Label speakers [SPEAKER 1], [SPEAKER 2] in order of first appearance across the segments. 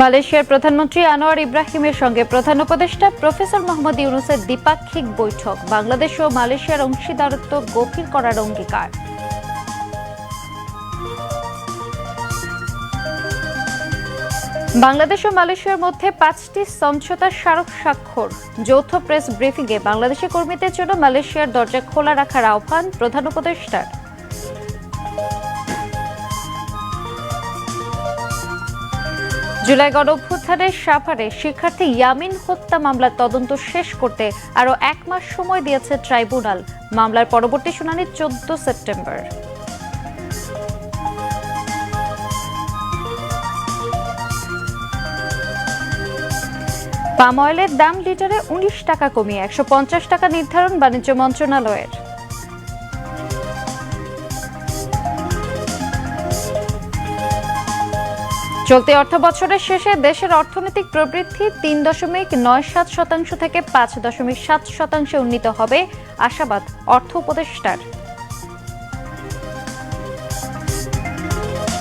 [SPEAKER 1] মালয়েশিয়ার প্রধানমন্ত্রী আনোয়ার ইব্রাহিমের সঙ্গে প্রধান উপদেষ্টা প্রফেসর মোহাম্মদ ইউনুসের দ্বিপাক্ষিক বৈঠক। বাংলাদেশ ও মালয়েশিয়ার অংশীদারত্ব গভীর করার অঙ্গীকার। বাংলাদেশ ও মালয়েশিয়ার মধ্যে পাঁচটি সমঝোতা স্মারক স্বাক্ষর। যৌথ প্রেস ব্রিফিংয়ে বাংলাদেশি কর্মীদের জন্য মালয়েশিয়ার দরজা খোলা রাখার আহ্বান প্রধান উপদেষ্টার। জুলাই গণ অভ্যুত্থানের সাভারে শিক্ষার্থী ইয়ামিন হত্যা মামলার তদন্ত শেষ করতে আরও এক মাস সময় দিয়েছে ট্রাইব্যুনাল। মামলার পরবর্তী শুনানি চোদ্দ সেপ্টেম্বর। পাম অয়েলের দাম লিটারে উনিশ টাকা কমিয়ে একশো পঞ্চাশ টাকা নির্ধারণ বাণিজ্য মন্ত্রণালয়ের। চলতি অর্থ বছরের শেষে দেশের অর্থনৈতিক প্রবৃদ্ধি তিন দশমিক নয় সাত শতাংশ থেকে পাঁচ দশমিক সাত শতাংশে উন্নীত হবে, আশাবাদ অর্থ উপদেষ্টার।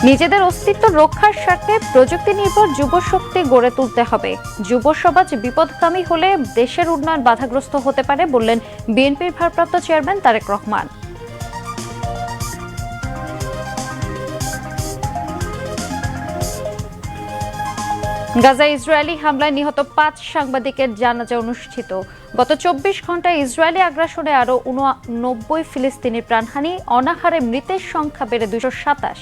[SPEAKER 1] নিজেদের অস্তিত্ব রক্ষার স্বার্থে প্রযুক্তি নির্ভর যুব শক্তি গড়ে তুলতে হবে। যুব সমাজ বিপদগামী হলে দেশের উন্নয়ন বাধাগ্রস্ত হতে পারে বললেন বিএনপির ভারপ্রাপ্ত chairman Tarek Rahman. Gaza Israeli হামলায় নিহত পাঁচ সাংবাদিকের জানাজা অনুষ্ঠিত। গত চব্বিশ ঘন্টায় ইসরায়েলি আগ্রাসনে আরও উননব্বই ফিলিস্তিনির প্রাণহানি, অনাহারে মৃতের সংখ্যা বেড়ে দুশো সাতাশ।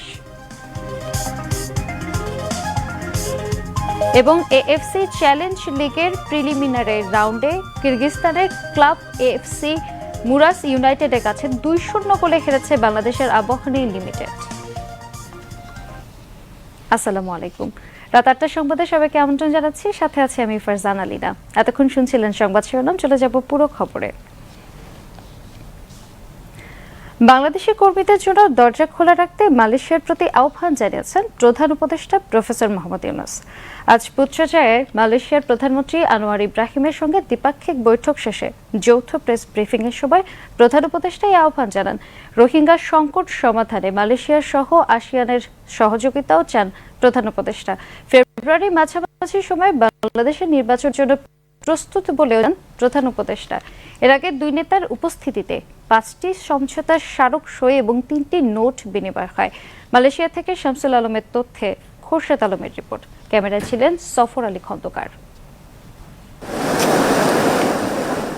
[SPEAKER 1] এবং এএফসি চ্যালেঞ্জ লিগের প্রিলিমিনারি রাউন্ডে কিরগিস্তানের ক্লাব এএফসি মুরাস ইউনাইটেডের কাছে দুই শূন্য গোলে হেরেছে বাংলাদেশের আবাহনী লিমিটেড। আসসালামু আলাইকুম। রাত আটটার সংবাদে সবাইকে আমন্ত্রণ জানাচ্ছি। সাথে আছে আমি ফারজান আলীনা এতক্ষণ শুনছিলেন সংবাদ শিরোনাম, চলে যাব পুরো খবরে। বাংলাদেশি কর্মীদের জন্য দরজা খোলা রাখতে মালয়েশিয়ার প্রতি আহ্বান জানিয়েছেন প্রধান উপদেষ্টা প্রফেসর মোহাম্মদ ইউনুস। আজ পুত্রজায়ে মালয়েশিয়ার প্রধানমন্ত্রী আনোয়ার ইব্রাহিমের সঙ্গে দ্বিপাক্ষিক বৈঠক শেষে যৌথ প্রেস ব্রিফিংয়ের সময় প্রধান উপদেষ্টা এই আহ্বান জানান। রোহিঙ্গা সংকট সমাধানে মালয়েশিয়ার সহ আসিয়ানের সহযোগিতাও চান প্রধান উপদেষ্টা। ফেব্রুয়ারি মাঝামাঝি সময় বাংলাদেশের নির্বাচনের জন্য প্রস্তুত বলেও প্রধান উপদেষ্টা। এর আগে দুই নেতার উপস্থিতিতে পাঁচটি সমঝোতার স্মারক সই এবং তিনটি নোট বিনিময় হয়। মালয়েশিয়া থেকে শামসুল আলমের তথ্যে খোরশেদ আলমের রিপোর্ট। ক্যামেরায় ছিলেন সফর আলী খন্দকার।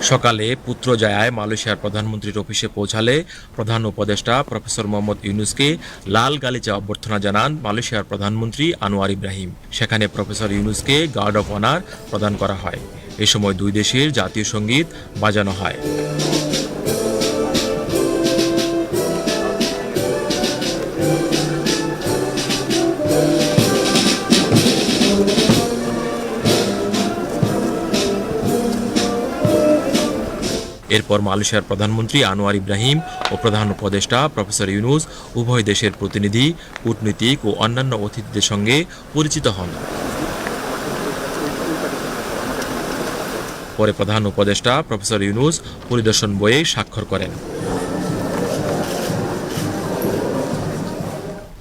[SPEAKER 2] সকালে পুত্রজায়ায় মালয়েশিয়ার প্রধানমন্ত্রীর অফিসে পৌঁছালে প্রধান উপদেষ্টা প্রফেসর মোহাম্মদ ইউনুসকে লাল গালিচা অভ্যর্থনা জানান মালয়েশিয়ার প্রধানমন্ত্রী আনোয়ার ইব্রাহিম। সেখানে প্রফেসর ইউনুসকে গার্ড অফ অনার প্রদান করা হয়। এ সময় দুই দেশের জাতীয় সংগীত বাজানো হয়। এরপর মালয়েশিয়ার প্রধানমন্ত্রী আনোয়ার ইব্রাহিম ও প্রধান উপদেষ্টা প্রফেসর ইউনুস, উভয় দেশের প্রতিনিধি, কূটনীতিক ও অন্যান্য অতিথিদের সঙ্গে পরিচিত হন। পরে প্রধান উপদেষ্টা প্রফেসর ইউনুস পরিদর্শন বইয়ে স্বাক্ষর করেন।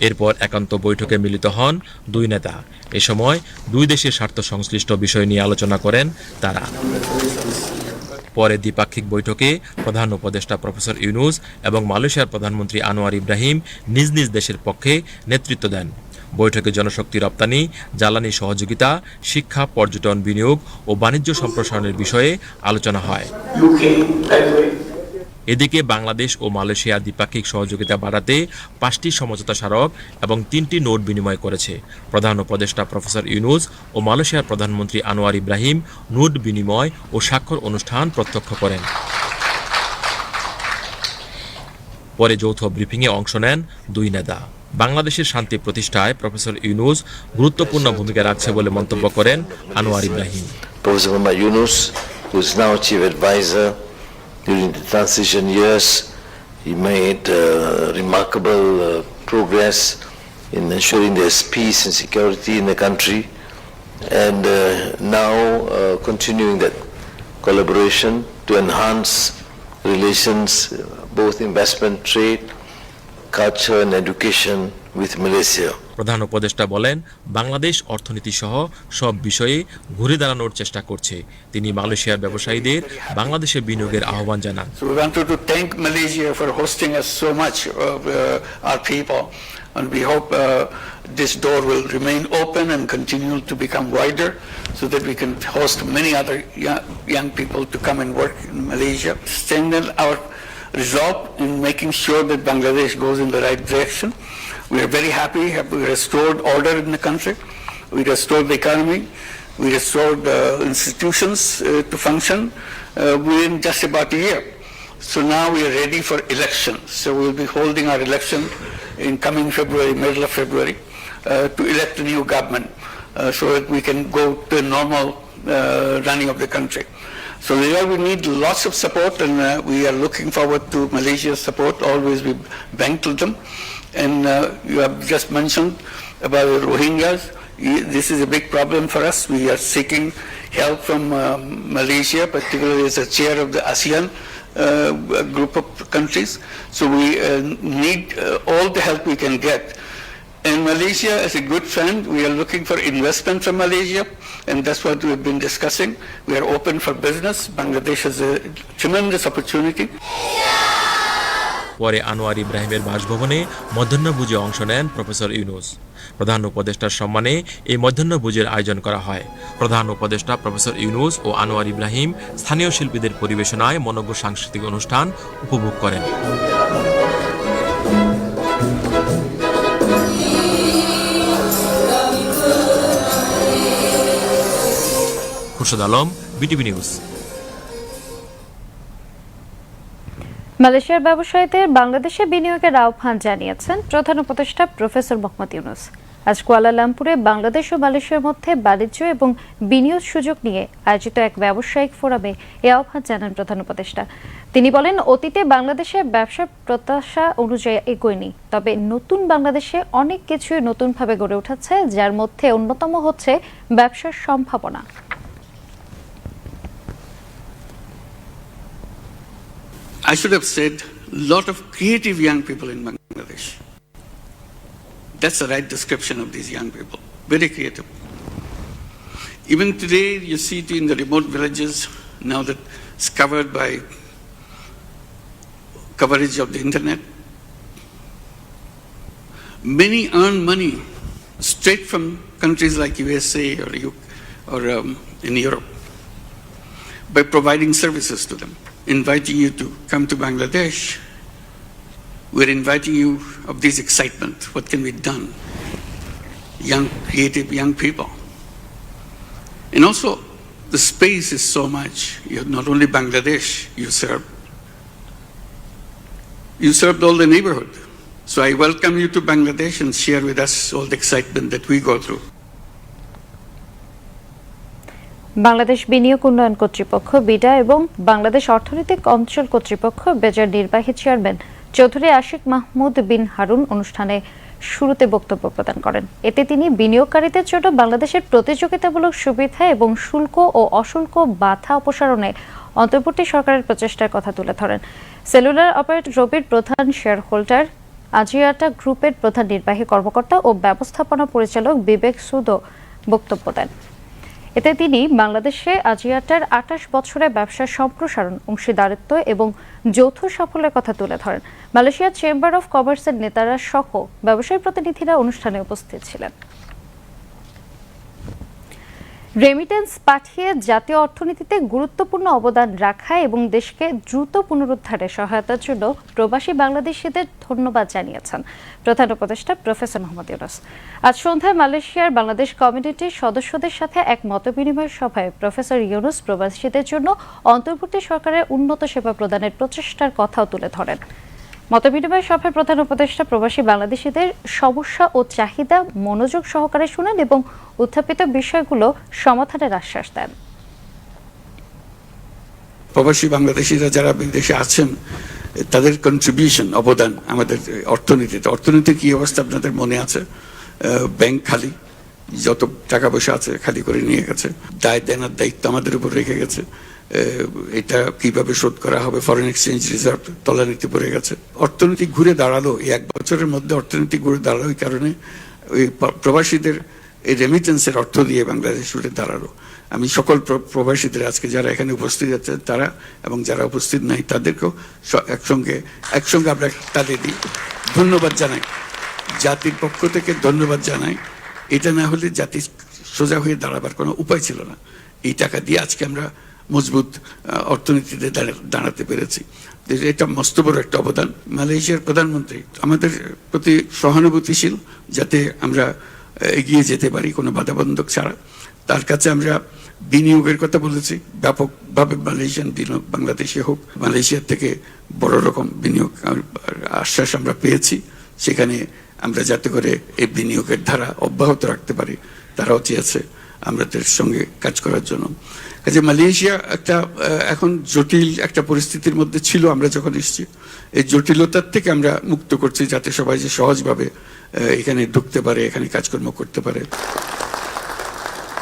[SPEAKER 2] এরপর একান্ত বৈঠকে মিলিত হন দুই নেতা। এ সময় দুই দেশের স্বার্থ সংশ্লিষ্ট বিষয় নিয়ে আলোচনা করেন তারা। পরে দ্বিপাক্ষিক বৈঠকে প্রধান উপদেষ্টা প্রফেসর ইউনুস এবং মালয়েশিয়ার প্রধানমন্ত্রী আনোয়ার ইব্রাহিম নিজ নিজ দেশের পক্ষে নেতৃত্ব দেন। বৈঠকে জনশক্তি রপ্তানি, জ্বালানি সহযোগিতা, শিক্ষা, পর্যটন বিনিয়োগ ও বাণিজ্য সম্প্রসারণের বিষয়ে আলোচনা হয়। এদিকে বাংলাদেশ ও মালয়েশিয়া দ্বিপাক্ষিক সহযোগিতা বাড়াতে পাঁচটি সমঝোতা স্মারক এবং তিনটি নোট বিনিময় করেছে। প্রধান উপদেষ্টা প্রফেসর ইউনুস ও মালয়েশিয়ার প্রধানমন্ত্রী আনোয়ার ইব্রাহিম নোট বিনিময় ও স্বাক্ষর অনুষ্ঠান প্রত্যক্ষ করেন। পরে যৌথ ব্রিফিংয়ে অংশ নেন দুই নেতা। বাংলাদেশের শান্তি প্রতিষ্ঠায় প্রফেসর ইউনুস গুরুত্বপূর্ণ ভূমিকা রাখছে বলে মন্তব্য করেন Anwar Ibrahim.
[SPEAKER 3] Muhammad Yunus, who is now chief advisor during the transition years. He made uh, remarkable uh, progress in ensuring there's peace and security in the country, and uh, now uh, continuing that collaboration to enhance relations, uh, both investment, trade, culture, and education with Malaysia.
[SPEAKER 2] প্রধান উপদেষ্টা বলেন বাংলাদেশ অর্থনীতি সহ সব বিষয়ে ঘুরে দাঁড়ানোর চেষ্টা করছে তিনি মালয়েশিয়ার ব্যবসায়ীদের বাংলাদেশে বিনিয়োগের আহ্বান জানান
[SPEAKER 4] uh. And we hope uh, this door will remain open and continue to become wider so that we can host many other young people to come and work in Malaysia. Strengthen our resolve in making sure that Bangladesh goes in the right direction. We are very happy, we restored order in the country. We restored the economy. We restored uh, institutions uh, to function uh, within just about a year. So now we are ready for election. So we'll be holding our election in coming February, middle of February, uh, to elect a new government uh, so that we can go to normal uh, running of the country. So there we need lots of support and uh, we are looking forward to Malaysia's support. Always we bank to them. And uh, you have just mentioned about the Rohingyas. This is a big problem for us. We are seeking help from um, Malaysia, particularly as a chair of the ASEAN uh, group of countries. So we uh, need uh, all the help we can get. And Malaysia is a good friend. We are looking for investment from Malaysia, and that's what we've been discussing. We are open for business. Bangladesh is a tremendous opportunity.
[SPEAKER 2] পরে আনোয়ার ইব্রাহিমের বাসভবনে মধ্যাহ্নভোজে অংশ নেন professor Yunus. প্রধান উপদেষ্টার সম্মানে এই মধ্যাহ্নভোজের আয়োজন করা হয়। প্রধান উপদেষ্টা প্রফেসর ইউনুস ও আনোয়ার ইব্রাহিম স্থানীয় শিল্পীদের পরিবেশনায় মনজ্ঞ সাংস্কৃতিক অনুষ্ঠান উপভোগ করেন। Khurshid Alam, BTV news.
[SPEAKER 1] মালয়েশিয়ার ব্যবসায়ীদের বাংলাদেশে বিনিয়োগের আহ্বান জানিয়েছেন প্রধান উপদেষ্টা প্রফেসর মোহাম্মদ ইউনুস। আজ কুয়ালালামপুরে বাংলাদেশ ও মালয়েশিয়ার মধ্যে বাণিজ্য এবং বিনিয়োগ সুযোগ নিয়ে আয়োজিত এক ব্যবসায়িক ফোরামে এ আহ্বান জানান প্রধান উপদেষ্টা। তিনি বলেন, অতীতে বাংলাদেশে ব্যবসার প্রত্যাশা অনুযায়ী এগোয়নি, তবে নতুন বাংলাদেশে অনেক কিছুই নতুনভাবে গড়ে উঠেছে, যার মধ্যে অন্যতম হচ্ছে ব্যবসার সম্ভাবনা।
[SPEAKER 4] I should have said lot of creative young people in Bangladesh. That's the right description of these young people. Very creative. Even today, you see it in the remote villages, now that it's covered by coverage of the internet. Many earn money straight from countries like USA or, or um, in Europe by providing services to them, inviting you to come to Bangladesh. We're inviting you of this excitement. What can be done? Young, creative young people. And also, the space is so much. You have not only Bangladesh you serve, you served all the neighborhood. So I welcome you to Bangladesh and share with us all the excitement that we go through.
[SPEAKER 1] Bangladesh বিনিয়োগ উন্নয়ন কর্তৃপক্ষ, BIDA এবং বাংলাদেশ অর্থনৈতিক অঞ্চল কর্তৃপক্ষ বেজার নির্বাহী chairman Chowdhury Ashik Mahmud bin Harun অনুষ্ঠানে শুরুতে বক্তব্য প্রদান করেন। এতে তিনি বিনিয়োগকারীদের জন্য বাংলাদেশের প্রতিযোগিতামূলক সুবিধা এবং শুল্ক ও অশুল্ক বাধা অপসারণে অন্তর্বর্তী সরকারের প্রচেষ্টার কথা তুলে ধরেন। সেলুলার অপারেটর রবির প্রধান শেয়ার হোল্ডার আজিয়াটা গ্রুপের প্রধান নির্বাহী কর্মকর্তা ও ব্যবস্থাপনা পরিচালক বিবেক সুদো বক্তব্য দেন। এতে তিনি বাংলাদেশে আজিয়াটার আঠাশ বছরে ব্যবসার সম্প্রসারণ, অংশীদারিত্ব এবং যৌথ সাফল্যের কথা তুলে ধরেন। মালয়েশিয়ার চেম্বার অফ কমার্সের নেতারা সহ ব্যবসায়ী প্রতিনিধিরা অনুষ্ঠানে উপস্থিত ছিলেন। রেমিটেন্স পাঠিয়ে জাতীয় অর্থনীতিতে গুরুত্বপূর্ণ অবদান রাখা এবং দেশকে দ্রুত পুনরুদ্ধারে সহায়তার জন্য প্রবাসী বাংলাদেশিদের ধন্যবাদ জানিয়েছেন প্রধান উপদেষ্টা প্রফেসর মোহাম্মদ ইউনুস। আজ সন্ধ্যায় মালয়েশিয়ার বাংলাদেশ কমিউনিটির সদস্যদের সাথে এক মতবিনিময় সভায় প্রফেসর ইউনুস প্রবাসীদের জন্য অন্তর্বর্তী সরকারের উন্নত সেবা প্রদানের প্রচেষ্টার কথাও তুলে ধরেন। মতবিনিময় সভায় প্রধান উপদেষ্টা প্রবাসী বাংলাদেশিদের সমস্যা ও চাহিদা মনোযোগ সহকারে শুনেন এবং উত্থাপিত বিষয়গুলো সমাধানের আশ্বাস দেন।
[SPEAKER 4] প্রবাসী বাংলাদেশিরা যারা বিদেশে আছেন, তাদের কন্ট্রিবিউশন অবদান আমাদের অর্থনীতিতে। অর্থনীতির কি অবস্থা আপনাদের মনে আছে? ব্যাংক খালি, যত টাকা পয়সা আছে খালি করে নিয়ে গেছে। দায় দেনার দায়িত্ব আমাদের উপর রেখে গেছে। এটা কীভাবে শোধ করা হবে? ফরেন এক্সচেঞ্জ রিজার্ভ তলানিতে পড়ে গেছে। অর্থনীতি ঘুরে দাঁড়াল। এই এক বছরের মধ্যে অর্থনীতি ঘুরে দাঁড়াল এই কারণে ওই প্রবাসীদের এই রেমিটেন্সের অর্থ দিয়ে বাংলাদেশ উঠে দাঁড়াল। আমি সকল প্র- প্রবাসীদের আজকে যারা এখানে উপস্থিত আছেন, তারা এবং যারা উপস্থিত নাই, তাদেরকেও একসঙ্গে একসঙ্গে আমরা তাদের দিই। ধন্যবাদ জানাই। জাতির পক্ষ থেকে ধন্যবাদ জানাই। এটা না হলে জাতি সোজা হয়ে দাঁড়াবার কোনো উপায় ছিল না। এই টাকা দিয়ে আজকে আমরা মজবুত অর্থনীতিতে দাঁড়াতে পেরেছি। এটা মস্ত বড় একটা অবদান। মালয়েশিয়ার প্রধানমন্ত্রী, আমাদের প্রতি সহানুভূতিশীল, যাতে আমরা এগিয়ে যেতে পারি কোনো বাধাবন্ধক ছাড়া। তার কাছে আমরা বিনিয়োগের কথা বলেছি। ব্যাপকভাবে মালয়েশিয়ান বিনিয়োগ, বাংলাদেশে হোক, মালয়েশিয়ার থেকে বড় রকম বিনিয়োগ আশ্বাস আমরা পেয়েছি। সেখানে আমরা যাতে করে এই বিনিয়োগের ধারা অব্যাহত রাখতে পারি, তারাও চেয়েছে আমাদের সঙ্গে কাজ করার জন্য। কাজে মালয়েশিয়া একটা এখন জটিল একটা পরিস্থিতির মধ্যে ছিল, আমরা যখন এসেছি, এই জটিলতার থেকে আমরা মুক্ত করছি যাতে সবাই যে সহজভাবে এখানে ঢুকতে পারে, এখানে কাজকর্ম করতে পারে।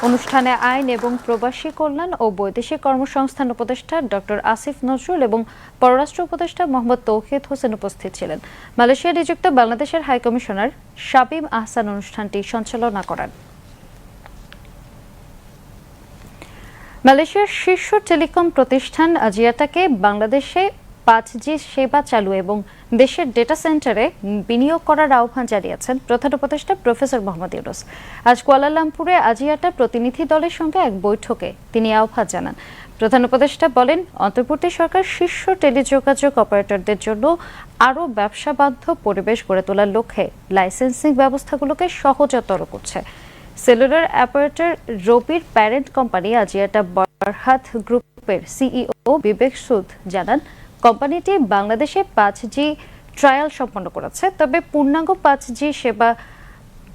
[SPEAKER 1] অনুষ্ঠানে আইন এবং প্রবাসী কল্যাণ ও বৈদেশিক কর্মসংস্থান উপদেষ্টা ডক্টর আসিফ নজরুল এবং পররাষ্ট্র উপদেষ্টা মোহাম্মদ তৌহিদ হোসেন উপস্থিত ছিলেন। মালয়েশিয়া নিযুক্ত বাংলাদেশের হাইকমিশনার শাবিম আহসান অনুষ্ঠানটি সঞ্চালনা করেন। মালয়েশিয়ার শীর্ষ টেলিকম প্রতিষ্ঠান আজিয়াটাকে বাংলাদেশে পাঁচ জি সেবা চালু এবং দেশের ডেটা সেন্টারে বিনিয়োগ করার আহ্বান জানিয়েছেন প্রধান উপদেষ্টা প্রফেসর মোহাম্মদ ইউনুস। আজ কুয়ালালামপুরে আজিয়াটা প্রতিনিধি দলের সঙ্গে এক বৈঠকে তিনি আহ্বান জানান। প্রধান উপদেষ্টা বলেন, অন্তর্বর্তী সরকার শীর্ষ টেলিযোগাযোগ অপারেটরদের জন্য আরও ব্যবসাবান্ধব পরিবেশ গড়ে তোলার লক্ষ্যে লাইসেন্সিং ব্যবস্থাগুলোকে সহজতর করছে। সেলুলার অপারেটর রবির প্যারেন্ট কোম্পানি আজিয়াটা বরহাত গ্রুপের সিইও বিবেক সুদ জানান, কোম্পানিটি বাংলাদেশে পাঁচ জি ট্রায়াল সম্পন্ন করেছে, তবে পূর্ণাঙ্গ পাঁচ জি সেবা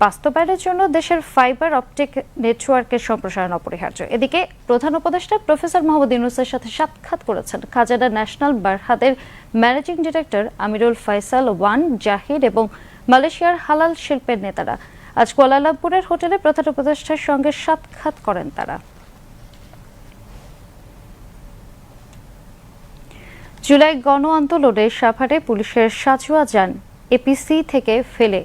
[SPEAKER 1] বাস্তবায়নের জন্য দেশের ফাইবার অপটিক নেটওয়ার্কের সম্প্রসারণ অপরিহার্য। এদিকে প্রধান উপদেষ্টা প্রফেসর মোহাম্মদ ইউনুসের সাথে সাক্ষাৎ করেছেন Khazanah national বারহাদের managing director Amirul Faisal Wan Zahir এবং মালয়েশিয়ার হালাল শিল্পের নেতারা। আজ কুয়ালালামপুরের হোটেলে প্রধান উপদেষ্টার সঙ্গে সাক্ষাৎ করেন তারা। জুলাই গণ আন্দোলনে সাভারে পুলিশের সাজুয়া যান এপিসি থেকে ফেলে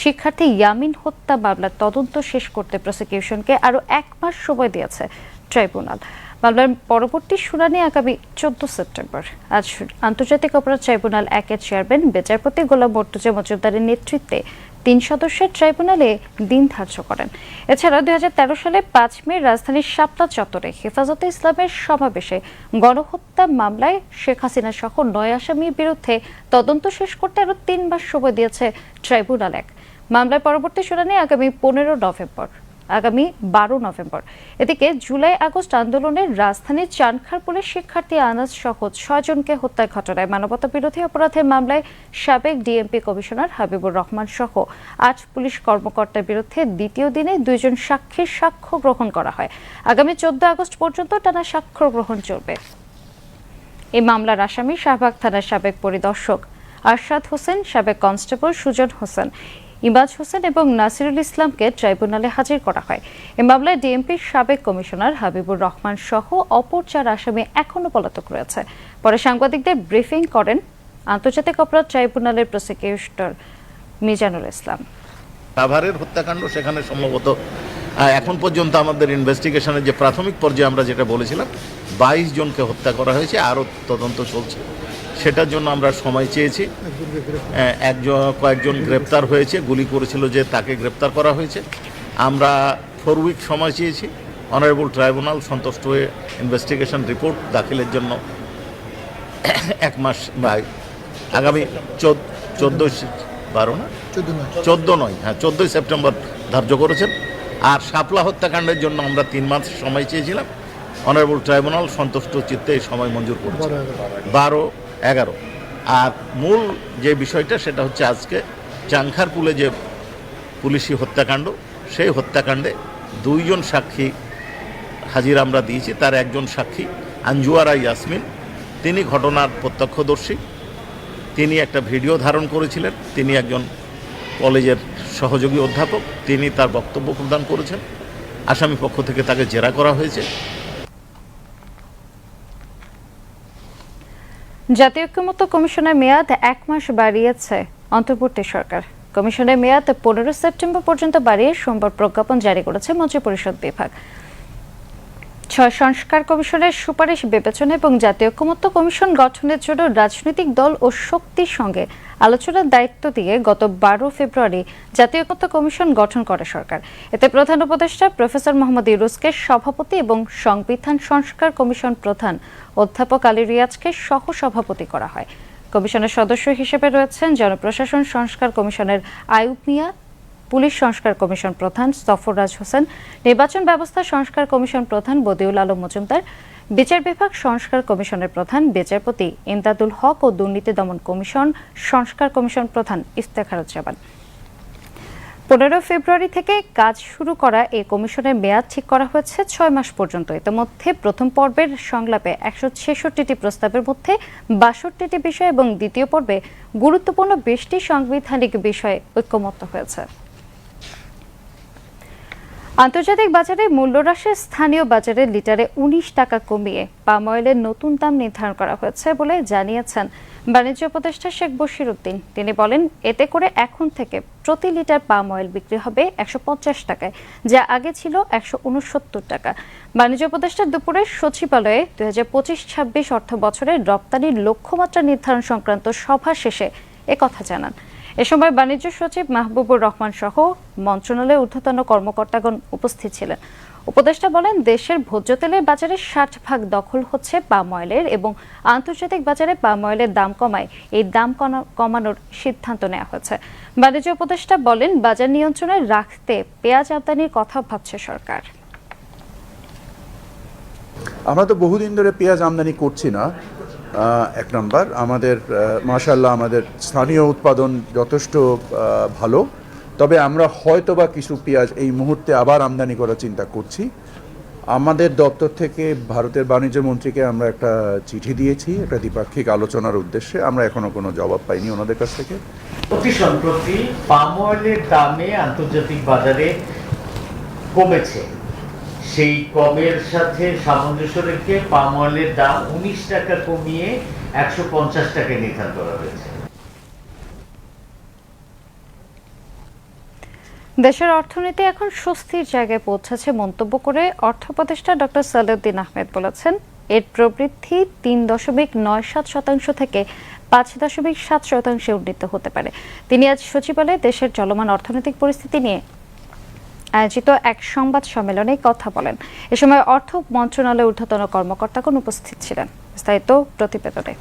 [SPEAKER 1] শিক্ষার্থী ইয়ামিন হত্যা মামলার তদন্ত শেষ করতে প্রসিকিউশনকে আরও এক মাস সময় দিয়েছে ট্রাইব্যুনাল। মামলার পরবর্তী শুনানি আগামী চোদ্দ সেপ্টেম্বর। আজ আন্তর্জাতিক অপরাধ ট্রাইব্যুনাল একের চেয়ারম্যান, বিচারপতি গোলাম মর্তুজা মজুমদারের নেতৃত্বে তিন সদস্যের ট্রাইব্যুনালে দিন ধার্য করেন। এছাড়া দুই সালে পাঁচ মে রাজধানীর শাপলা চত্বরে হেফাজতে ইসলামের সমাবেশে গণহত্যা মামলায় শেখ হাসিনা সহ নয় আসামির বিরুদ্ধে তদন্ত শেষ করতে আরও তিন মাস সময় দিয়েছে ট্রাইব্যুনাল এক। মামলায় পরবর্তী শুনানি আগামী পনেরো নভেম্বর। আগামী বারো নভেম্বর। এদিকে জুলাই আগস্ট আন্দোলনের রাজধানীর চানখারপুলের শিক্ষার্থী আনাজ সহ ছয়জনকে হত্যার ঘটনায় মানবতা বিরোধী অপরাধের মামলায় সাবেক ডিএমপি কমিশনার হাবিবুর রহমান সহ আট পুলিশ কর্মকর্তার বিরুদ্ধে দ্বিতীয় দিনে দুইজন সাক্ষীর সাক্ষ্য গ্রহণ করা হয়। আগামী চোদ্দ আগস্ট পর্যন্ত টানা সাক্ষ্য গ্রহণ চলবে। এই মামলার আসামি শাহবাগ থানার সাবেক পরিদর্শক আরশাদ হোসেন, সাবেক কনস্টেবল সুজন হোসেন। ইমাজ হোসেন এবং নাসিরুল ইসলামকে ট্রাইব্যুনালে হাজির করা হয়। এ মামলায় ডিএমপির সাবেক কমিশনার হাবিবুর রহমান সহ অপর চার আসামি এখনও পলাতক রয়েছে। পরে সাংবাদিকদের ব্রিফিং করেন আন্তর্জাতিক অপরাধ ট্রাইব্যুনালের প্রসিকিউটর মিজানুল ইসলাম।
[SPEAKER 5] সাভারের হত্যাকাণ্ড সেখানে সম্ভবত এখন পর্যন্ত আমাদের ইনভেস্টিগেশনের যে প্রাথমিক পর্যায়ে আমরা যেটা বলেছিলাম, বাইশ জনকে হত্যা করা হয়েছে, আরও তদন্ত চলছে। সেটার জন্য আমরা সময় চেয়েছি। একজন কয়েকজন গ্রেপ্তার হয়েছে গুলি করেছিল যে তাকে গ্রেপ্তার করা হয়েছে। আমরা ফোর উইক সময় চেয়েছি। অনারেবল ট্রাইব্যুনাল সন্তুষ্ট হয়ে ইনভেস্টিগেশন রিপোর্ট দাখিলের জন্য এক মাস বা আগামী চোদ্দ বারো না? চোদ্দ নয়। হ্যাঁ চোদ্দোই সেপ্টেম্বর ধার্য করেছেন। আর শাপলা হত্যাকাণ্ডের জন্য আমরা তিন মাস সময় চেয়েছিলাম। অনারেবল ট্রাইব্যুনাল সন্তুষ্ট চিত্তে সময় মঞ্জুর করেছে। বারো এগারো। আর মূল যে বিষয়টা, সেটা হচ্ছে আজকে চাংখারপুলে যে পুলিশি হত্যাকাণ্ড, সেই হত্যাকাণ্ডে দুইজন সাক্ষী হাজির আমরা দিয়েছি। তার একজন সাক্ষী আঞ্জুয়ারা ইয়াসমিন। তিনি ঘটনার প্রত্যক্ষদর্শী। তিনি একটা ভিডিও ধারণ করেছিলেন। তিনি একজন কলেজের সহযোগী অধ্যাপক। তিনি তার বক্তব্য প্রদান করেছেন। আসামি পক্ষ থেকে তাকে জেরা করা হয়েছে।
[SPEAKER 1] জাতীয় ঐক্যমত্য কমিশনের মেয়াদ এক মাস বাড়িয়েছে অন্তর্বর্তী সরকার। কমিশনের মেয়াদ পনেরো সেপ্টেম্বর পর্যন্ত বাড়িয়ে সোমবার প্রজ্ঞাপন জারি করেছে মন্ত্রিপরিষদ বিভাগ। ছয় সংস্কার কমিশনের সুপারিশ, বিবেচনা এবং জাতীয় ঐক্যমত্য কমিশন গঠনের জন্য রাজনৈতিক দল ও শক্তির সঙ্গে আলোচনার দায়িত্ব দিয়ে গত বারো ফেব্রুয়ারি জাতীয় ঐক্যমত্য কমিশন গঠন করে সরকার। এতে প্রধান উপদেষ্টা প্রফেসর মোহাম্মদ ইউরুসকে সভাপতি এবং সংবিধান সংস্কার কমিশন প্রধান অধ্যাপক আলী রিয়াজকে সহ সভাপতি করা হয়। কমিশনের সদস্য হিসেবে রয়েছেন জনপ্রশাসন সংস্কার কমিশনের আয়ুব মিয়া পুলিশ সংস্কার কমিশন প্রধান সফররাজ হোসেন, নির্বাচন ব্যবস্থা সংস্কার কমিশন প্রধান বদিউল আলম মজুমদার, বিচার বিভাগ সংস্কার কমিশনের প্রধান বিচারপতি ইমদাদুল হক ও দুর্নীতি দমন কমিশন সংস্কার কমিশন প্রধান ইফতেখারুজ্জামান। পনেরো ফেব্রুয়ারি থেকে কাজ শুরু করা এই কমিশনের মেয়াদ ঠিক করা হয়েছে ছয় মাস পর্যন্ত। ইতিমধ্যে প্রথম পর্বের সংলাপে একশো ছেষট্টিটি প্রস্তাবের মধ্যে বাষট্টিটি বিষয় এবং দ্বিতীয় পর্বে গুরুত্বপূর্ণ বিশটি সাংবিধানিক বিষয়ে ঐক্যমত্য হয়েছে। আন্তর্জাতিক বাজারে মূল্য হ্রাসে স্থানীয় বাজারে লিটারে উনিশ টাকা কমিয়ে পাম অয়েলের নতুন দাম নির্ধারণ করা হয়েছে বলে জানিয়েছেন বাণিজ্য উপদেষ্টা শেখ বশির উদ্দিন। তিনি বলেন, এতে করে এখন থেকে প্রতি লিটার পাম অয়েল বিক্রি হবে একশো পঞ্চাশ টাকায়, যা আগে ছিল একশো উনসত্তর টাকা। বাণিজ্য উপদেষ্টা দুপুরে সচিবালয়ে দুই হাজার পঁচিশ ছাব্বিশ অর্থ বছরের রপ্তানির লক্ষ্যমাত্রা নির্ধারণ সংক্রান্ত সভা শেষে একথা জানান। এ সময় বাণিজ্য সচিব মাহবুবুর রহমান সহ মন্ত্রণালয়ের ঊর্ধ্বতন কর্মকর্তাগণ উপস্থিত ছিলেন। উপদেষ্টা বলেন, দেশের ভোজ্য তেলের বাজারে ষাট ভাগ দখল হচ্ছে পাম অয়েলের এবং আন্তর্জাতিক বাজারে পাম অয়েলের দাম কমায়। এই দাম কমানোর সিদ্ধান্ত নেওয়া হয়েছে। বাণিজ্য উপদেষ্টা বলেন, বাজার নিয়ন্ত্রণে রাখতে পেঁয়াজ আমদানির কথা ভাবছে সরকার।
[SPEAKER 6] আমরা তো বহুদিন ধরে পেঁয়াজ আমদানি করছি না। এক নম্বর। আমাদের মাশাল্লাহ আমাদের স্থানীয় উৎপাদন যথেষ্ট ভালো। তবে আমরা হয়তো বা কিছু পেঁয়াজ এই মুহূর্তে আবার আমদানি করার চিন্তা করছি। আমাদের দপ্তর থেকে ভারতের বাণিজ্য মন্ত্রীকে আমরা একটা চিঠি দিয়েছি, একটা দ্বিপাক্ষিক আলোচনার উদ্দেশ্যে। আমরা এখনও কোনো জবাব পাইনি ওনাদের কাছ থেকে।
[SPEAKER 7] অতি সম্প্রতি পাম অয়েলের দামে আন্তর্জাতিক বাজারে কমেছে। সেই কমের সাথে সামঞ্জস্য রেখে পাম অয়েলের দাম উনিশ টাকা কমিয়ে একশো পঞ্চাশ টাকায় নির্ধারণ করা হয়েছে।
[SPEAKER 1] দেশের অর্থনীতি এখন স্বস্তির জায়গায় পৌঁছেছে মন্তব্য করে অর্থ উপদেষ্টা ডক্টর সালেউদ্দিন আহমেদ বলেছেন, এর প্রবৃদ্ধি তিন দশমিক নয় সাত শতাংশ থেকে পাঁচ দশমিক সাত শতাংশে উন্নীত হতে পারে। তিনি আজ সচিবালয়ে দেশের চলমান অর্থনৈতিক পরিস্থিতি নিয়ে আয়োজিত এক সংবাদ সম্মেলনে কথা বলেন। এ সময় অর্থ মন্ত্রণালয়ের ঊর্ধ্বতন কর্মকর্তাগণ উপস্থিত ছিলেন। বিস্তারিত প্রতিবেদনে।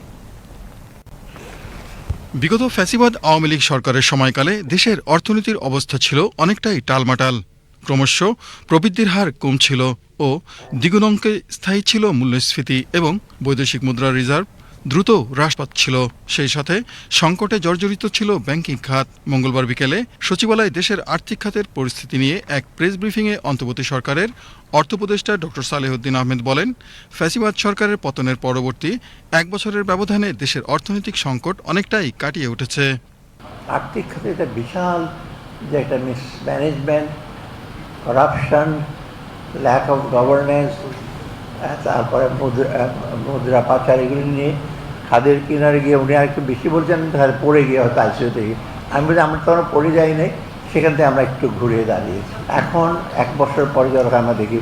[SPEAKER 8] বিগত ফ্যাসিবাদ আওয়ামী লীগ সরকারের সময়কালে দেশের অর্থনীতির অবস্থা ছিল অনেকটাই টালমাটাল। ক্রমশ প্রবৃদ্ধির হার কমছিল ও দ্বিগুণ অঙ্কে স্থায়ী ছিল মূল্যস্ফীতি এবং বৈদেশিক মুদ্রা রিজার্ভ। দ্রুত হ্রাস পাচ্ছিল সেই সাথে সংকটে জর্জরিত ছিল ব্যাংকিং খাত। মঙ্গলবার বিকেলে সচিবালয়ে দেশের আর্থিক খাতের পরিস্থিতি নিয়ে এক প্রেস ব্রিফিংয়ে অন্তর্বর্তী সরকারের অর্থোপদেষ্টা ডক্টর সালেহুদ্দিন আহমেদ বলেন, ফ্যাসিবাদ সরকারের পতনের পরবর্তী এক বছরের ব্যবধানে দেশের অর্থনৈতিক সংকট অনেকটাই কাটিয়ে উঠেছে।
[SPEAKER 9] আর্থিক খাতে একটা বিশাল যে একটা mismanagement corruption lack of governance তারপরে মুদ্রা মুদ্রা পাচার এগুলি নিয়ে খাদের কিনারে গিয়ে উনি আর একটু বেশি বলছেন তাহলে পড়ে গিয়ে হয়তো আইসিউতে আমি বলি আমরা তখন পড়ে যাই নাই সেখান থেকে আমরা একটু ঘুরে দাঁড়িয়েছি। এখন এক বছর পরে যখন আমরা দেখি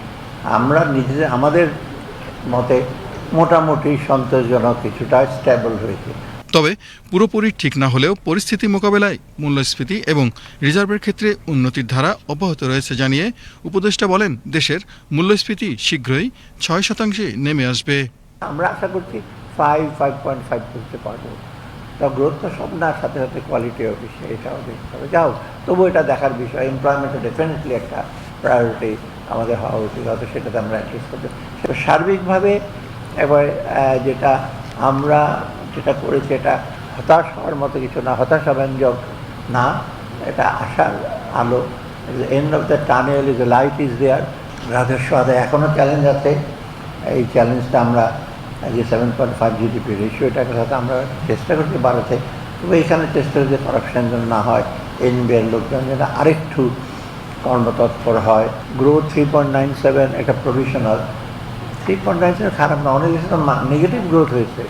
[SPEAKER 9] আমরা নিজেদের আমাদের মতে মোটামুটি সন্তোষজনক কিছুটা স্টেবল হয়েছে।
[SPEAKER 8] তবে পুরোপুরি ঠিক না হলেও পরিস্থিতি মোকাবেলায় মূল্যস্ফীতি এবং রিজার্ভের ক্ষেত্রে উন্নতির ধারা অব্যাহত রয়েছে জানিয়ে উপদেষ্টা বলেন দেশের মূল্যস্ফীতি শীঘ্রই ছয় শতাংশে নেমে আসবে।
[SPEAKER 9] আমরা আশা করছি ফাইভ ফাইভ পয়েন্ট ফাইভ করতে পারব। তা গ্রোথ তো সব না, সাথে সাথে কোয়ালিটিও বিষয় এটাও দেখতে হবে। যাও তবু এটা দেখার বিষয় এমপ্লয়মেন্টে ডেফিনেটলি একটা প্রায়োরিটি আমাদের হওয়া উচিত, হয়তো সেটাতে আমরা অ্যাড্রেস করতে সেটা সার্বিকভাবে এবার যেটা আমরা যেটা করেছি, এটা হতাশ হওয়ার মতো কিছু না, হতাশাব্যঞ্জক না, এটা আশার আলো। End of the tunnel is light is there রাজস্ব আদায় এখনও চ্যালেঞ্জ আছে। এই চ্যালেঞ্জটা আমরা যে সেভেন পয়েন্ট ফাইভ জিডিপি রেশিওটাকে সাথে আমরা চেষ্টা করছি বাড়াতে। তবে এখানে চেষ্টা করছি করাপশন যেন না হয় এনবিআর লোকজন যেন আরেকটু কর্মতৎপর হয়। Growth three point nine seven একটা provisional three point nine seven খারাপ না অনেক নেগেটিভ গ্রোথ হয়েছে।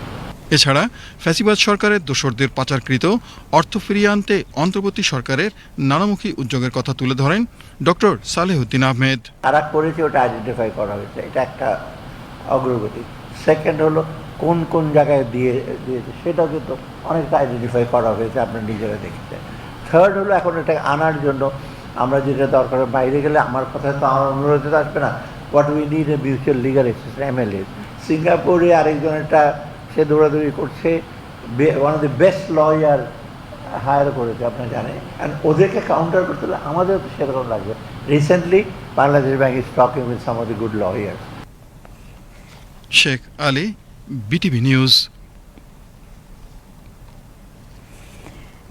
[SPEAKER 8] এছাড়া ফ্যাসিবাদ সরকারের দোসরদের পাচারকৃত অর্থ ফিরিয়ে আনতে অন্তর্বর্তী সরকারের নানামুখী উদ্যোগের কথা তুলে ধরেন ডক্টর সালেহুদ্দিন আহমেদ।
[SPEAKER 9] কারা করেছে ওটা আইডেন্টিফাই করা হয়েছে। এটা একটা অগ্রগতি। সেকেন্ড হলো কোন কোন জায়গায় দিয়ে, দিয়েছে সেটাও কিন্তু অনেকটা আইডেন্টিফাই করা হয়েছে, আপনার নিজেরা দেখছেন থার্ড হলো এখন এটা আনার জন্য, আমরা যেটা দরকার বাইরে গেলে আমার কথা তো আমার অনুরোধে আসবে না। What we need a mutual legal existence MLA সিঙ্গাপুরে আরেকজন একটা, সে দৌড়াদৌড়ি করছে one of the best lawyer hire করেছে আপনি জানেন। অ্যান্ড ওদেরকে কাউন্টার করতে হলে আমাদের সেরকম লাগবে। Recently Bangladesh bank is talking with some of the good lawyers
[SPEAKER 8] Sheikh Ali, BTV news.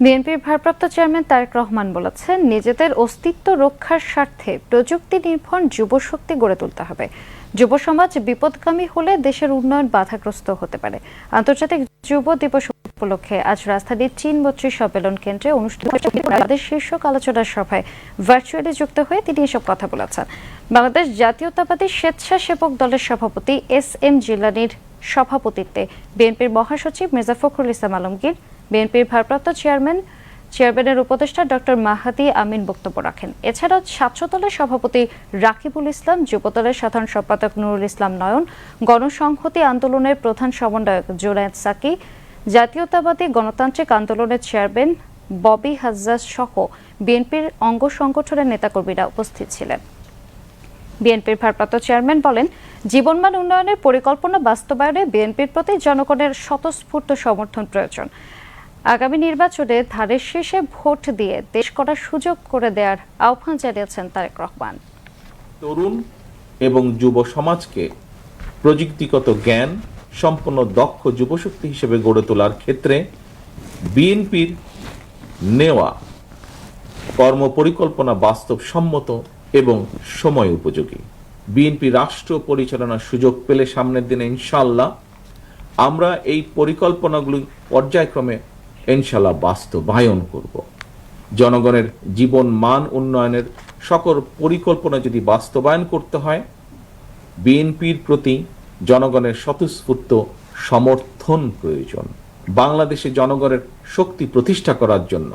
[SPEAKER 1] বিএনপির ভারপ্রাপ্ত চেয়ারম্যান তারেক রহমান বলেছেন, নিজেদের অস্তিত্ব রক্ষার স্বার্থে প্রযুক্তি নির্ভর যুবশক্তি গড়ে তুলতে হবে। যুব সমাজ বিপদগামী হলে দেশের উন্নয়ন বাধাগ্রস্ত হতে পারে। আন্তর্জাতিক যুব দিবস উপলক্ষে আজ রাজধানীর চীন বত্রিশ সম্মেলন কেন্দ্রে অনুষ্ঠিত বাংলাদেশ শীর্ষক আলোচনা সভায়। ভার্চুয়ালি যুক্ত হয়ে তিনি এসব কথা বলেছেন। বাংলাদেশ জাতীয়তাবাদী স্বেচ্ছাসেবক দলের সভাপতি এস এম জিলানির সভাপতিত্বে বিএনপির মহাসচিব মির্জা ফখরুল ইসলাম আলমগীর, বিএনপির ভারপ্রাপ্ত চেয়ারম্যান, চেয়ারম্যানের উপদেষ্টা ডক্টর মাহাদি আমিন বক্তব্য রাখেন। এছাড়াও ছাত্র দলের সভাপতি রাকিবুল ইসলাম যুবদলের সাধারণ সম্পাদক নুরুল ইসলাম নয়ন, গণসংহতি আন্দোলনের প্রধান সমন্বয়ক জুনায়েদ সাকি জাতীয়তাবাদী গণতান্ত্রিক আন্দোলনের চেয়ারম্যান ববি হাজ্জাজ সহ বিএনপির অঙ্গ সংগঠনের নেতাকর্মীরা উপস্থিত ছিলেন। বিএনপির ভারপ্রাপ্ত চেয়ারম্যান বলেন, জীবনমান উন্নয়নের পরিকল্পনা বাস্তবায়নে বিএনপির প্রতি জনগণের স্বতঃস্ফূর্ত সমর্থন প্রয়োজন। আগামী নির্বাচনে ধারের শেষে ভোট দিয়ে দেশ করার সুযোগ করে দেওয়ার আহ্বান জানিয়েছেন তারেক রহমান।
[SPEAKER 10] তরুণ এবং যুব সমাজকে প্রযুক্তিগত জ্ঞান সম্পন্ন দক্ষ যুবশক্তি হিসেবে গড়ে তোলার ক্ষেত্রে বিএনপির নেওয়া কর্মপরিকল্পনা বাস্তবসম্মত এবং সময় উপযোগী। বিএনপি রাষ্ট্র পরিচালনার সুযোগ পেলে সামনের দিনে ইনশাল্লাহ আমরা এই পরিকল্পনাগুলি পর্যায়ক্রমে ইনশাল্লাহ বাস্তবায়ন করব। জনগণের জীবন মান উন্নয়নের সকল পরিকল্পনা যদি বাস্তবায়ন করতে হয়, বিএনপির প্রতি জনগণের স্বতঃস্ফূর্ত সমর্থন প্রয়োজন। বাংলাদেশে জনগণের শক্তি প্রতিষ্ঠা করার জন্য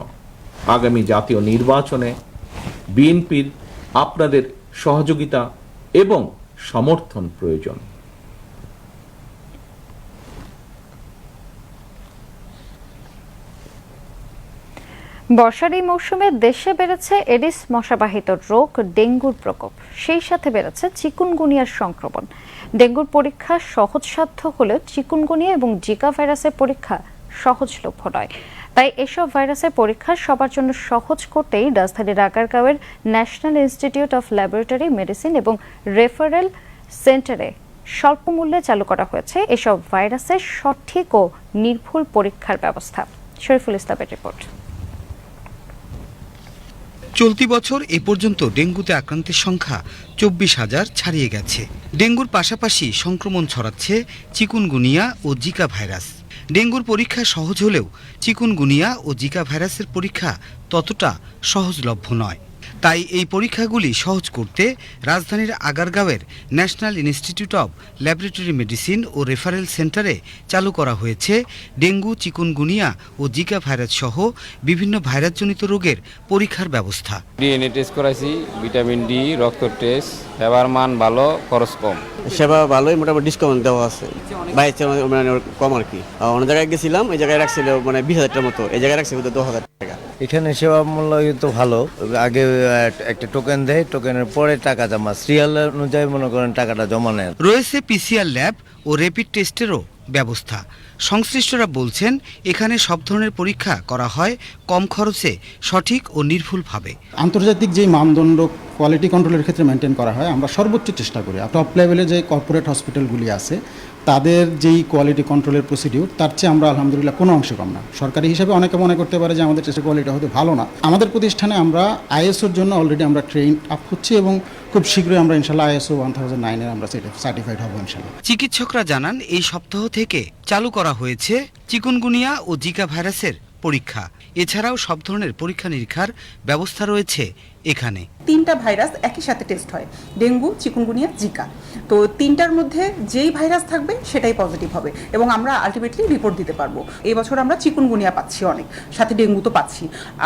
[SPEAKER 10] আগামী জাতীয় নির্বাচনে বিএনপির আপনাদের সহযোগিতা এবং সমর্থন প্রয়োজন।
[SPEAKER 1] বর্ষার এই মৌসুমে দেশে বেড়েছে এডিস মশাবাহিত রোগ, ডেঙ্গুর প্রকোপ, সেই সাথে বেড়েছে চিকুনগুনিয়ার সংক্রমণ। ডেঙ্গুর পরীক্ষা সহজসাধ্য হলেও চিকুনগুনিয়া এবং জিকা ভাইরাসের পরীক্ষা সহজলভ্য নয়। তাই এসব ভাইরাসের পরীক্ষা সবার জন্য সহজ করতেই রাজধানীর আগারগাঁওয়ের national institute of laboratory medicine এবং রেফারেল সেন্টারে স্বল্প মূল্যে চালু করা হয়েছে এসব ভাইরাসের সঠিক ও নির্ভুল পরীক্ষার ব্যবস্থা। শরীফুল ইসলামের রিপোর্ট।
[SPEAKER 11] চলতি বছর এ পর্যন্ত ডেঙ্গুতে আক্রান্তের সংখ্যা চব্বিশ হাজার ছাড়িয়ে গেছে। ডেঙ্গুর পাশাপাশি সংক্রমণ ছড়াচ্ছে চিকুনগুনিয়া ও জিকা ভাইরাস। ডেঙ্গুর পরীক্ষা সহজ হলেও চিকুনগুনিয়া ও জিকা ভাইরাসের পরীক্ষা ততটা সহজলভ্য নয়। তাই এই পরীক্ষাগুলি সহজ করতে রাজধানীর আগারগাঁওয়ের national institute of laboratory medicine O referral সেন্টারে চালু করা হয়েছে ডেঙ্গু চিকুনগুনিয়া ও জিকা ভাইরাস সহ বিভিন্ন ভাইরাসজনিত রোগের পরীক্ষার ব্যবস্থা।
[SPEAKER 12] ডিএনএ টেস্ট করাইছি ভিটামিন ডি রক্ত টেস্ট সেবার মান ভালো খরচ কম।
[SPEAKER 13] সেবা ভালোই মোটামুটি ডিসকাউন্ট দেওয়া আছে। বাইশ মানে কম আর কি। আর অন্য জায়গায় গেছিলাম এই জায়গায় রাখছিল মানে বিশ হাজার টাকার মতো এই জায়গায় রাখছে দশ হাজার টাকা।
[SPEAKER 14] এখানে সেবা মূল্য তো ভালো। আগে একটা টোকেন দেয় টোকেনের পরে টাকা জমা। সিরিয়াল অনুযায়ী মনে করেন টাকাটা জমা নেয়
[SPEAKER 11] রয়েছে পিসিআর ল্যাব ও র্যাপিড টেস্টেরও ব্যবস্থা। সংশ্লিষ্টরা বলছেন এখানে সব ধরনের পরীক্ষা করা হয় কম খরচে সঠিক ও নির্ভুলভাবে।
[SPEAKER 15] আন্তর্জাতিক যে মানদণ্ড কোয়ালিটি কন্ট্রোলের ক্ষেত্রে মেনটেন করা হয় আমরা সর্বোচ্চ চেষ্টা করি। আর টপ লেভেলে যে কর্পোরেট হসপিটালগুলি আছে তাদের যেই কোয়ালিটি কন্ট্রোলের প্রসিডিউর তার চেয়ে আমরা আলহামদুলিল্লাহ কোনো অংশ কম না। সরকারি হিসাবে অনেকে মনে করতে পারে যে আমাদের টেস্টের কোয়ালিটি হয়তো ভালো না। আমাদের প্রতিষ্ঠানে আমরা আইএসওর জন্য অলরেডি আমরা ট্রেন আপ হচ্ছি এবং খুব শীঘ্রই আমরা ইনশাল্লাহ আইএসও ওয়ান থাউজেন্ড নাইনের আমরা সার্টিফাইড হব ইনশাল্লাহ।
[SPEAKER 11] চিকিৎসকরা জানান, এই সপ্তাহ থেকে চালু করা হয়েছে চিকুনগুনিয়া ও জিকা ভাইরাসের পরীক্ষা। এছাড়াও সব ধরনের পরীক্ষা নিরীক্ষার ব্যবস্থা রয়েছে এখানে।
[SPEAKER 16] তিনটা ভাইরাস একই সাথে টেস্ট হয়, ডেঙ্গু, চিকুনগুনিয়া, জিকা। তো তিনটার মধ্যে যেই ভাইরাস থাকবে সেটাই পজিটিভ হবে এবং আমরা আলটিমেটলি রিপোর্ট দিতে পারব। এই বছর আমরা চিকুনগুনিয়া পাচ্ছি অনেক, সাথে ডেঙ্গু তো পাচ্ছি।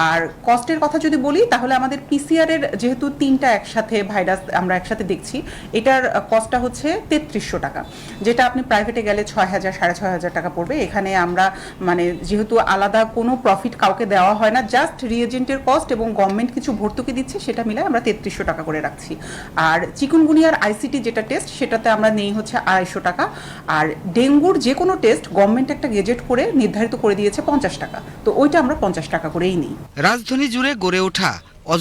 [SPEAKER 16] আর কস্টের কথা যদি বলি, তাহলে আমাদের পিসিআর এর যেহেতু তিনটা একসাথে ভাইরাস আমরা একসাথে দেখছি, এটার কস্টটা হচ্ছে তেত্রিশশো টাকা, যেটা আপনি প্রাইভেটে গেলে ছয় হাজার, সাড়ে ছয় হাজার টাকা পড়বে। এখানে আমরা মানে যেহেতু আলাদা কোনো প্রফিট কাউকে দেওয়া হয় না জাস্ট রিয়েজেন্টের কস্ট এবং গভর্নমেন্ট কিছু ভর্তুকি দিচ্ছে সেটা মিলে আমরা তেত্রিশশো টাকা করে রাখছি। আর চিকুনগুনিয়ার আইসিটি যেটা টেস্ট সেটাতে আমরা নেই হচ্ছে আড়াইশো টাকা। আর ডেঙ্গুর যে কোনো টেস্ট গভর্নমেন্ট একটা গেজেট করে নির্ধারিত করে দিয়েছে পঞ্চাশ টাকা। তো ওইটা আমরা পঞ্চাশ টাকা করেই নিই।
[SPEAKER 11] রাজধানী জুড়ে গড়ে ওঠা অজ